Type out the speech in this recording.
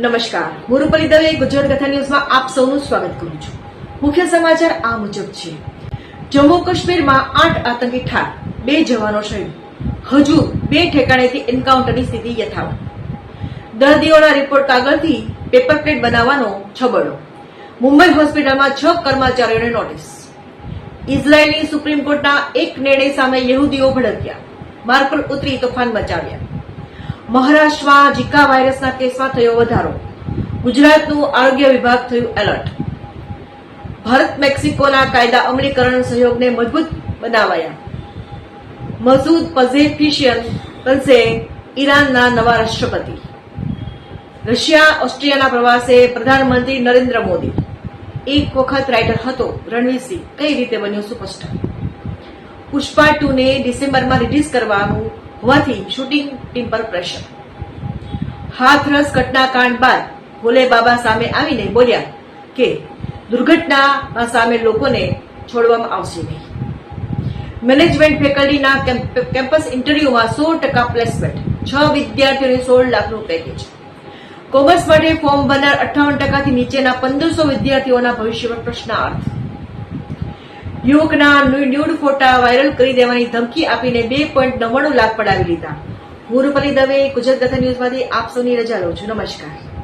નમસ્કાર. હું રૂપલી દવે ગુજરાત કથા ન્યૂઝમાં આપ સૌનું સ્વાગત કરું છું. મુખ્ય સમાચાર આ મુજબ છે. જમ્મુ કાશ્મીરમાં આઠ આતંકી ઠાર, બે જવાનો શહીદ. હજુ બે ઠેકાણેથી એન્કાઉન્ટરની સ્થિતિ યથાવત. દર્દીઓના રિપોર્ટ કાગળથી પેપર પ્લેટ બનાવવાનો છબડો. મુંબઈ હોસ્પિટલમાં છ કર્મચારીઓને નોટિસ. ઇઝરાયેલની સુપ્રીમ કોર્ટના એક નિર્ણય સામે યહૂદીઓ ભડક્યા. માર્ગ પર ઉતરી તોફાન મચાવ્યા. મહારાષ્ટ્રમાં જીકા વાયરસના કેસમાં થયો વધારો. ગુજરાતનું આરોગ્ય વિભાગ થયું એલર્ટ. ભારત મેક્સિકોના કાયદા અમલીકરણ સહયોગને મજબૂત બનાવાયા. મસૂદ પઝેફિશિયન બનશે ઈરાનના નવા રાષ્ટ્રપતિ. રશિયા ઓસ્ટ્રિયાના પ્રવાસે પ્રધાનમંત્રી નરેન્દ્ર મોદી. એક વખત રાઇટર હતો રણવીરસિંહ કઈ રીતે બન્યો સુપરસ્ટાર? પુષ્પા ટુને ડિસેમ્બરમાં રિલીઝ કરવાનું હોવાથી શૂટિંગ ટીમ પર પ્રેશર હાથરસ ઘટનાકાંડ બાદ ભોલે બાબા સામે આવીને બોલ્યા કે દુર્ઘટના સામે લોકોને છોડવામાં આવશે નહીં. મેનેજમેન્ટ ફેકલ્ટીના કેમ્પસ ઇન્ટરવ્યુમાં સો ટકા પ્લેસમેન્ટ છ વિદ્યાર્થીઓને સોળ લાખનું પેકેજ કોમર્સ માટે ફોર્મ ભરનાર અઠ્ઠાવન ટકાથી નીચેના પંદરસો વિદ્યાર્થીઓના ભવિષ્યમાં પર પ્રશ્નાર્થ. યુવકના ન્યૂડ ફોટા વાયરલ કરી દેવાની ધમકી આપીને બે પોઈન્ટ નવ્વાણું લાખ પડાવી લીધા. ગુરુપલી દવે, ગુજરાત કથા ન્યૂઝમાંથી આપ સૌની રજા લઉં છું નમસ્કાર.